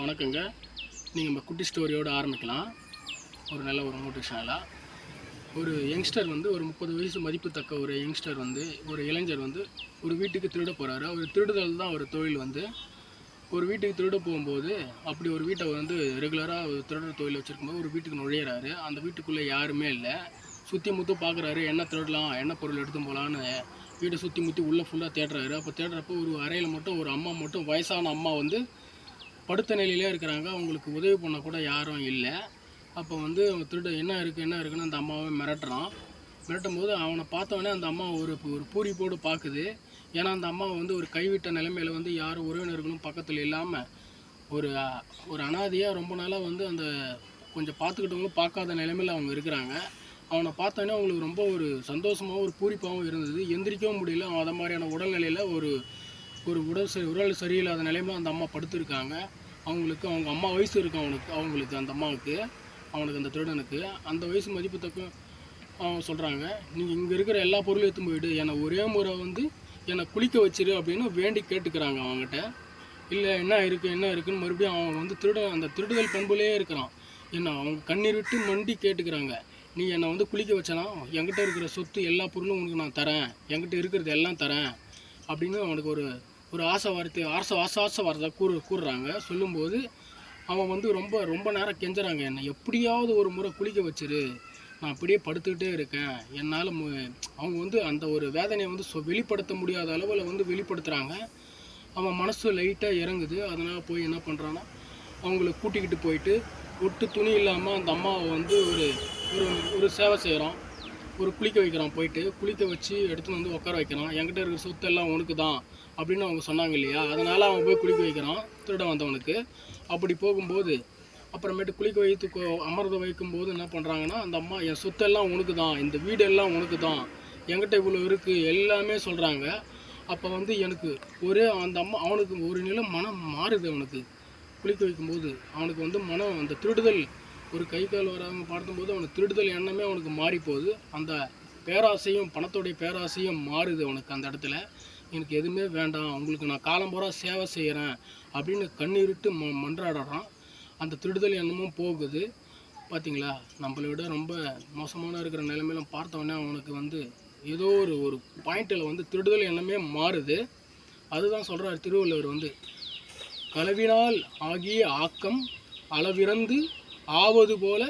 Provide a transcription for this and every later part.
வணக்கங்க. நீங்கள் நம்ம குட்டி ஸ்டோரியோடு ஆரம்பிக்கலாம். ஒரு நல்ல ஒரு மோட்டிவேஷனலாக ஒரு யங்ஸ்டர் வந்து ஒரு முப்பது வயசு மதிப்புத்தக்க ஒரு யங்ஸ்டர் வந்து ஒரு இளைஞர் வந்து ஒரு வீட்டுக்கு திருட போகிறாரு அவர் திருடுதல் தான் ஒரு தொழில் வந்து. ஒரு வீட்டுக்கு திருட போகும்போது அப்படி ஒரு வீட்டை வந்து ரெகுலராக ஒரு திருடுற தொழில் வச்சுருக்கும்போது ஒரு வீட்டுக்கு நுழையிறாரு. அந்த வீட்டுக்குள்ளே யாருமே இல்லை. சுற்றி முற்றி பார்க்குறாரு என்ன திருடலாம்? என்ன பொருள் எடுத்து போகலான்னு வீட்டை சுற்றி முற்றி உள்ளே ஃபுல்லாக தேடுறாரு. அப்போ தேடுறப்போ ஒரு அறையில் மட்டும் ஒரு அம்மா மட்டும் வயசான அம்மா வந்து படுத்த நிலையிலே இருக்கிறாங்க. அவங்களுக்கு உதவி பண்ண கூட யாரும் இல்லை. அப்போ வந்து அவன் திருட என்ன இருக்குது என்ன இருக்குன்னு அந்த அம்மாவை மிரட்டுறான். மிரட்டும் போது அவனை பார்த்தவொடனே அந்த அம்மா ஒரு ஒரு பூரிப்போடு பார்க்குது ஏன்னா அந்த அம்மா வந்து ஒரு கைவிட்ட நிலைமையில் வந்து யாரும் உறவினர்களும் பக்கத்தில் இல்லாமல் ஒரு ஒரு அனாதையாக ரொம்ப நாளாக வந்து அந்த கொஞ்சம் பார்த்துக்கிட்டவங்களும் பார்க்காத நிலைமையில் அவங்க இருக்கிறாங்க. அவனை பார்த்தோன்னே அவங்களுக்கு ரொம்ப ஒரு சந்தோஷமாகவும் ஒரு பூரிப்பாகவும் இருந்தது. எந்திரிக்கவும் முடியல. அவன் அதை மாதிரியான உடல்நிலையில் ஒரு ஒரு உடல் சரி உடல் சரியில்லாத நிலைமையில் அந்த அம்மா படுத்திருக்காங்க. அவங்களுக்கு அவங்க அம்மா வயசு இருக்கு அவனுக்கு அவங்களுக்கு அந்த அம்மாவுக்கு அவனுக்கு அந்த திருடனுக்கு அந்த வயசு மதிப்புத்தக்க அவங்க சொல்கிறாங்க நீங்கள் இங்கே இருக்கிற எல்லா பொருளும் எடுத்து போயிடு. என்னை ஒரே முறை வந்து என்னை குளிக்க வச்சிரு அப்படின்னு வேண்டி கேட்டுக்கிறாங்க அவங்ககிட்ட இல்லை என்ன இருக்குது என்ன இருக்குன்னு மறுபடியும் அவன் வந்து திருட அந்த திருடுதல் பண்புலேயே இருக்கிறான். என்ன அவங்க கண்ணீர் விட்டு மண்டி கேட்டுக்கிறாங்க. நீ என்னை வந்து குளிக்க வச்சனா? என்கிட்ட இருக்கிற சொத்து எல்லா பொருளும் உனக்கு நான் தரேன். என்கிட்ட இருக்கிறது எல்லாம் தரேன். அப்படின்னு அவனுக்கு ஒரு ஒரு ஆசை வார்த்தை ஆசை ஆசை ஆசை வார்த்தை கூறு கூறுறாங்க. சொல்லும்போது அவன் வந்து ரொம்ப ரொம்ப நேரம் கெஞ்சுறாங்க என்னை. எப்படியாவது ஒரு முறை குளிக்க வச்சிரு. நான் அப்படியே படுத்துக்கிட்டே இருக்கேன். என்னால் அவங்க வந்து அந்த ஒரு வேதனையை வந்து சொ வெளிப்படுத்த முடியாத அளவில் வந்து வெளிப்படுத்துகிறாங்க அவன் மனசு லைட்டாக இறங்குது. அதனால் போய் என்ன பண்ணுறான்னா அவங்கள கூட்டிக்கிட்டு போயிட்டு ஒட்டு துணி இல்லாமல் அந்த அம்மாவை வந்து ஒரு ஒரு ஒரு சேவை செய்கிறான் ஒரு குளிக்க வைக்கிறான் போயிட்டு குளிக்க வச்சு எடுத்துன்னு வந்து உட்கார வைக்கிறான் என்கிட்ட இருக்கிற சொத்து எல்லாம் உனக்கு தான் அப்படின்னு அவங்க சொன்னாங்க இல்லையா? அதனால் அவன் போய் குளிக்க வைக்கிறான் திருட வந்தவனுக்கு. அப்படி போகும்போது அப்புறமேட்டு குளிக்க வைத்து கொ- வைக்கும்போது என்ன பண்ணுறாங்கன்னா அந்த அம்மா என் சொத்தெல்லாம் உனக்கு தான் இந்த வீடு எல்லாம் உனக்கு தான் என்கிட்ட இவ்வளோ இருக்குது எல்லாமே சொல்கிறாங்க அப்போ வந்து எனக்கு ஒரே அந்த அம்மா அவனுக்கு ஒரு நிலம் மனம் மாறுது அவனுக்கு. குளிக்க வைக்கும்போது அவனுக்கு வந்து மனம் அந்த திருடுதல் ஒரு கை கால் வராமல் பார்க்கும்போது அவனுக்கு திருடுதல் எண்ணமே அவனுக்கு மாறி போகுது அந்த பேராசையும் பணத்தோடைய பேராசையும் மாறுது அவனுக்கு அந்த இடத்துல. எனக்கு எதுவுமே வேண்டாம் உங்களுக்கு நான் காலம்பூரா சேவை செய்கிறேன் அப்படின்னு கண்ணீரிட்டு ம மன்றாடுறான். அந்த திருடுதல் எண்ணமும் போகுது. பார்த்தீங்களா நம்மளை விட ரொம்ப மோசமான இருக்கிற நிலைமையில பார்த்தவொடனே அவனுக்கு வந்து ஏதோ ஒரு ஒரு பாயிண்டில் வந்து திருடுதல் எண்ணமே மாறுது. அதுதான் சொல்கிறார் திருவள்ளுவர் வந்து களவினால் ஆகிய ஆக்கம் அளவிறந்து ஆவது போல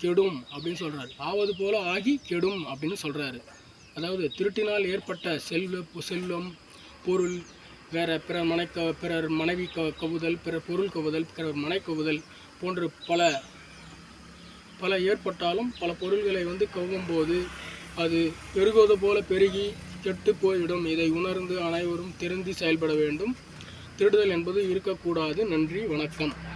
கெடும் அப்படின்னு சொல்கிறாரு ஆவது போல ஆகி கெடும் அப்படின்னு சொல்கிறாரு அதாவது திருட்டினால் ஏற்பட்ட செல்வ செல்வம் பொருள் வேற பிற மனை க பிறர் மனைவி க கவுதல் பிறர் பொருள் கவுதல் பிறர் மனை கவுதல் போன்ற பல பல ஏற்பட்டாலும் பல பொருள்களை வந்து கவ்வும்போது அது பெருகுவது போல பெருகி கெட்டு போய்விடும் இதை உணர்ந்து அனைவரும் திருந்தி செயல்பட வேண்டும். திருடுதல் என்பது இருக்கக்கூடாது. நன்றி. வணக்கம்.